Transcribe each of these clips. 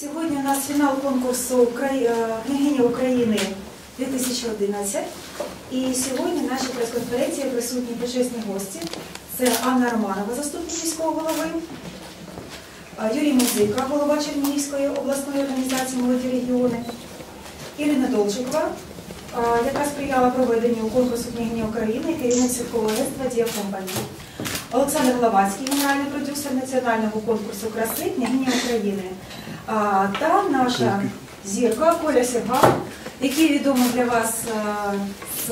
Сьогодні у нас фінал конкурсу е, Княгиня України 2011. І сьогодні в нашій прес-конференції присутні почесні гості. Це Анна Романова, заступник міського голови, е, Юрій Музика, голова Чернігівської обласної організації молоді регіони, Ірина Долчикова, е, яка сприяла проведенню конкурсу Княгиня України, керівник святкового агентства Дія Компанії. Олександр Главацький, генеральний продюсер національного конкурсу краси Княгиня України. Та наша зірка Коля Сергал, який відомий для вас з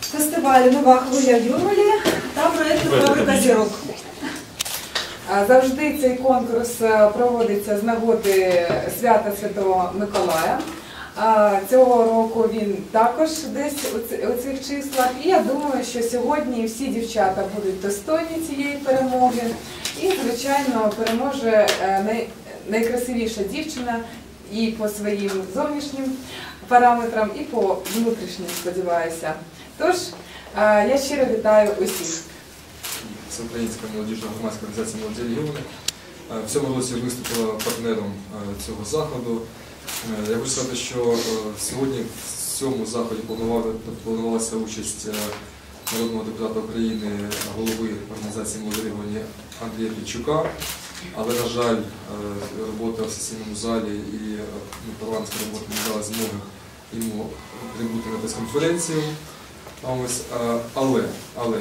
фестивалю Нова хвиля Юрмалі та проєкту Фабрика зірок. Завжди цей конкурс проводиться з нагоди свята Святого Миколая. А Цього року він також десь у цих числах. І я думаю, що сьогодні всі дівчата будуть достойні цієї перемоги. І, звичайно, переможе е, найкрасивіша дівчина і по своїм зовнішнім параметрам, і по внутрішнім, сподіваюся. Тож, е, я щиро вітаю усіх. Це Українська молодіжна громадська організація молоді регіони. Е, В цьому році виступила партнером е, цього заходу. Я хочу сказати, що сьогодні в цьому заході планувалася участь народного депутата України, голови організації молоді регіони Андрія Пічука. Але, на жаль, е, робота в сесійному залі і е, ну, парламентська робота не дала змоги йому прибути на прес-конференцію. Е, але, але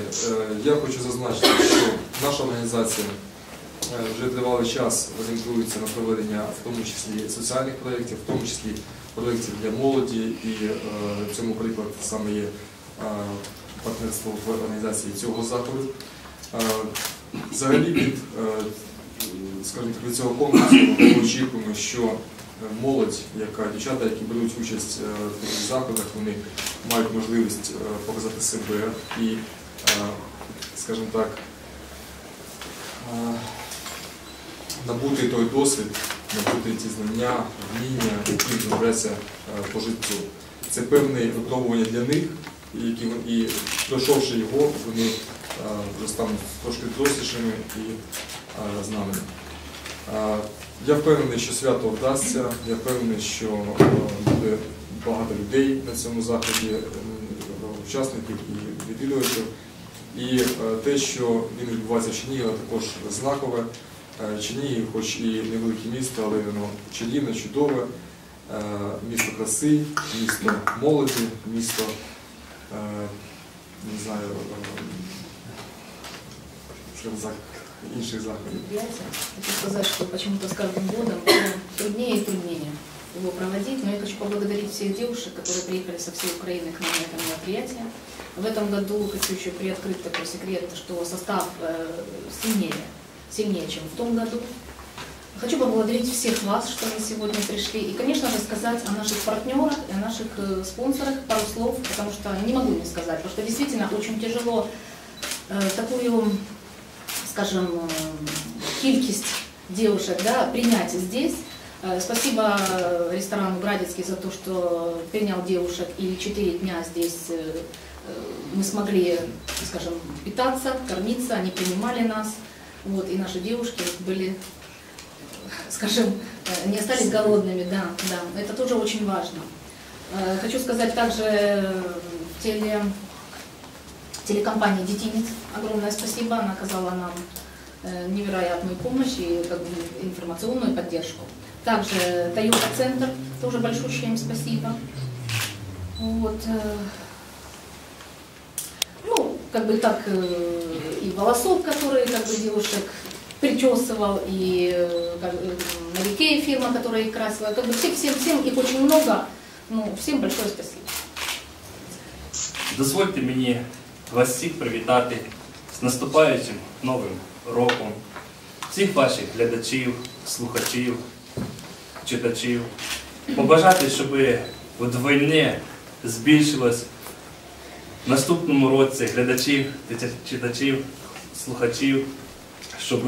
я хочу зазначити, що наша організація вже тривалий час орієнтується на проведення в тому числі соціальних проєктів, в тому числі проєктів для молоді, і е, цьому приклад саме є партнерство в організації цього заходу. Взагалі від, скажімо так, від цього конкурсу ми очікуємо, що е, молодь, яка дівчата, які беруть участь е, в таких заходах, вони мають можливість е, показати себе і, скажімо так, набути той досвід, набути ті знання, вміння, які знадобляться е, по життю. Це певне випробування для них, і пройшовши його, вони стануть трошки дорослішими і е. Е, Я впевнений, що свято вдасться, я впевнений, що е, буде багато людей на цьому заході, е, учасників і відвідувачів. І те, що він відбувається в Чернігові, також знакове. Чернігів, хоч і невелике місто, але воно чарівне, чудове, місто краси, місто молоді, місто не знаю, інших заходів. Хочу сказать, что почему-то с каждым годом всё труднее и труднее его проводить, но я хочу поблагодарить всех девушек, которые приехали со всей Украины к нам на это мероприятие. В этом году хочу еще приоткрыть такой секрет, что состав э, сильнее, сильнее, чем в том году. Хочу поблагодарить всех вас, что вы сегодня пришли, и, конечно же, сказать о наших партнерах о наших э, спонсорах пару слов, потому что не могу не сказать, потому что действительно очень тяжело э, такую скажем, кількість девушек да, принять здесь. Э, Спасибо э, ресторану Градецкий за то, что принял девушек и четыре дня здесь э, мы смогли, скажем, питаться, кормиться, они принимали нас. Вот, и наши девушки были, скажем, не остались голодными, да, да, это тоже очень важно. Хочу сказать также э, теле, телекомпании «Детинец» огромное спасибо, она оказала нам э, невероятную помощь и как бы, информационную поддержку. Также Toyota Центр, тоже большущее им спасибо. Вот. э, Ну, как бы так, э, и волосок, который как бы девушек причесывал, и как реке фирма, которая их красила, как бы всем, всем, всем, их очень много. Ну, всем большое спасибо. Дозвольте мені вас всіх привітати з наступаючим новим роком, всіх ваших глядачів, слухачів, читачів. Побажати, щоб вдвойне збільшилось в наступному році глядачів, читачів, слухачів, щоб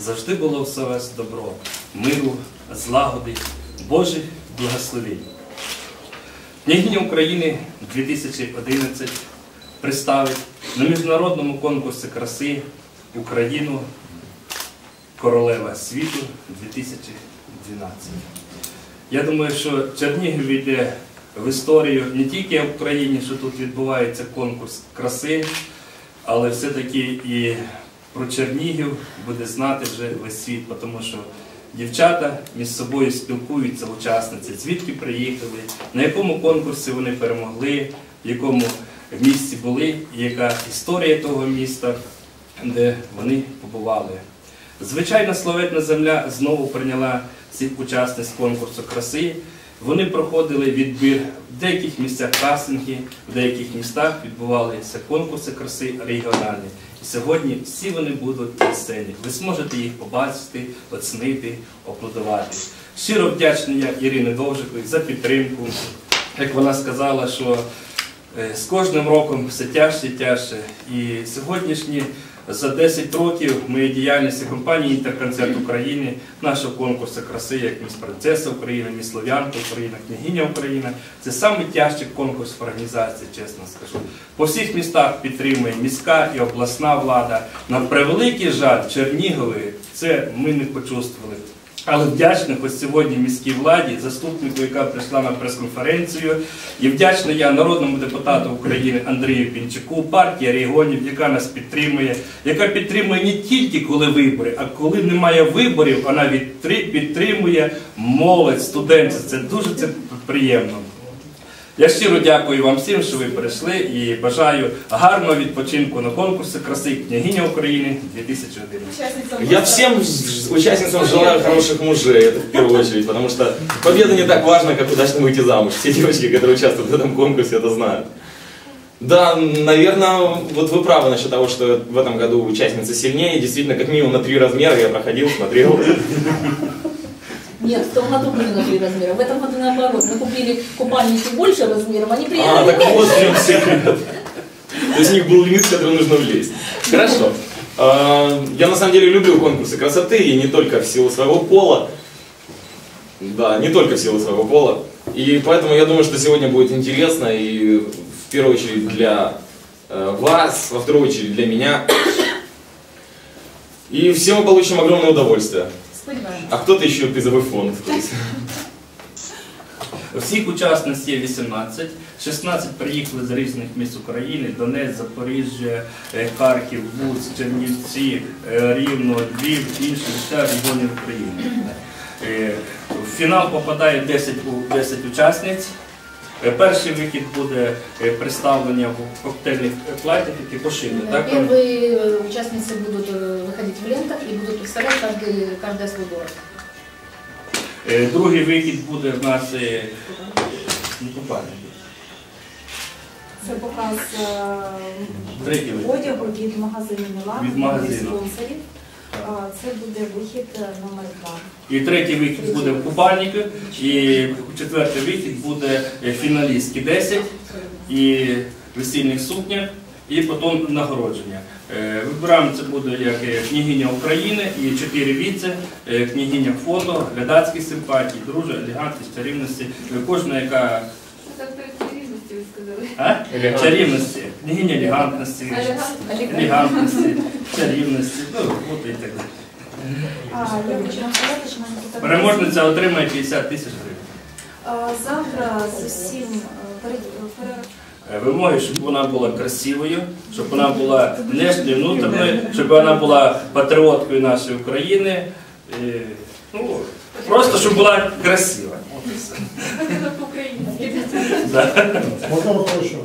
завжди було все вас добро, миру, злагоди, Божих благословень. Княгиня України 2011 представить на міжнародному конкурсі краси Україну Королева світу 2012. Я думаю, що Чернігів війде в історію не тільки в Україні, що тут відбувається конкурс краси, але все-таки і про Чернігів буде знати вже весь світ, тому що дівчата між собою спілкуються, учасниці, звідки приїхали, на якому конкурсі вони перемогли, в якому місці були, і яка історія того міста, де вони побували. Звичайно, славетна земля знову прийняла всіх учасниць конкурсу краси. Вони проходили відбір в деяких місцях кастинги, в деяких містах відбувалися конкурси краси регіональні. І сьогодні всі вони будуть на сцені. Ви зможете їх побачити, оцінити, аплодувати. Щиро вдячний я Ірині Довжиковій за підтримку. Як вона сказала, що з кожним роком все тяжче і тяжче. І сьогоднішні за 10 років моєї діяльності компанії Інтерконцерт України, нашого конкурсу краси, як міс принцеса України, міс Слов'янка Україна, княгиня Україна. Це найтяжчий конкурс в організації, чесно скажу. По всіх містах підтримує міська і обласна влада. На превеликий жаль, в Чернігові це ми не почувствували. Але вдячний ось сьогодні міській владі, заступнику, яка прийшла на прес-конференцію, і вдячний я народному депутату України Андрію Пінчуку, партії регіонів, яка нас підтримує, яка підтримує не тільки коли вибори, а коли немає виборів, вона підтримує молодь, студентів. Це дуже це приємно. Я щиро дякую вам всім, що ви прийшли і бажаю гарного відпочинку на конкурсі краси княгиня України 2011. Я всем ж- участницам желаю хороших мужей, это в первую очередь, потому что победа не так важна, как удачно выйти замуж. Все девочки, которые участвуют в этом конкурсе, это знают. Да, наверное, вот вы правы насчет того, что в этом году участницы сильнее. Действительно, как минимум на три размера я проходил, смотрел. Нет, были на три размера. В этом году наоборот. Мы купили купальники больше размером, они А, приехали. так вот в чем секрет. То есть у них был лимит, в который нужно влезть. Хорошо. А, Я на самом деле люблю конкурсы красоты, и не только в силу своего пола. Да, не только в силу своего пола. И поэтому я думаю, что сегодня будет интересно, и в первую очередь для э, вас, во вторую очередь для меня. И все мы получим огромное удовольствие. Сподіваємось. А хто ти ще призовий фонд. Всіх учасниць є 18, 16 приїхали з різних міст України: Донець, Запоріжжя, е, Харків, Буц, Чернівці, е, Рівно, Львів, інші ще регіонів України. Е, В фінал попадає 10, 10 учасниць. Е, Перший вихід буде е, представлення в коктейльних платьях, які пошили. Так? Первые э, участницы будут э, выходить в лентах и будут представлять каждый, каждая свой город. Е, Другий вихід буде в нас е, ну, купальник. Це показ е, Третій вихід. одягу від магазину Мілан, Від магазину. спонсорів. Це буде вихід е, номер два. І третій вихід буде в купальнику, і четвертий вихід буде е, фіналістки 10 і весільних сукнях, і потім нагородження. Е, Вибираємо це буде як княгиня України і чотири віце, княгиня фото, глядацькі симпатії, дружа, елегантність, чарівності. Кожна, яка а? чарівності, княгиня елегантності, елегантності, чарівності, ну от і так далі. А, я хочу вам сказати, що мене тут Переможниця отримає 50 тисяч гривень. А, Завтра з усім е, перед- пере- Е, Вимоги, щоб вона була красивою, щоб вона була внешньою, внутрішньою, щоб вона була патріоткою нашої України. Е, Ну, просто щоб була красива. От і все. Можно вопрос еще?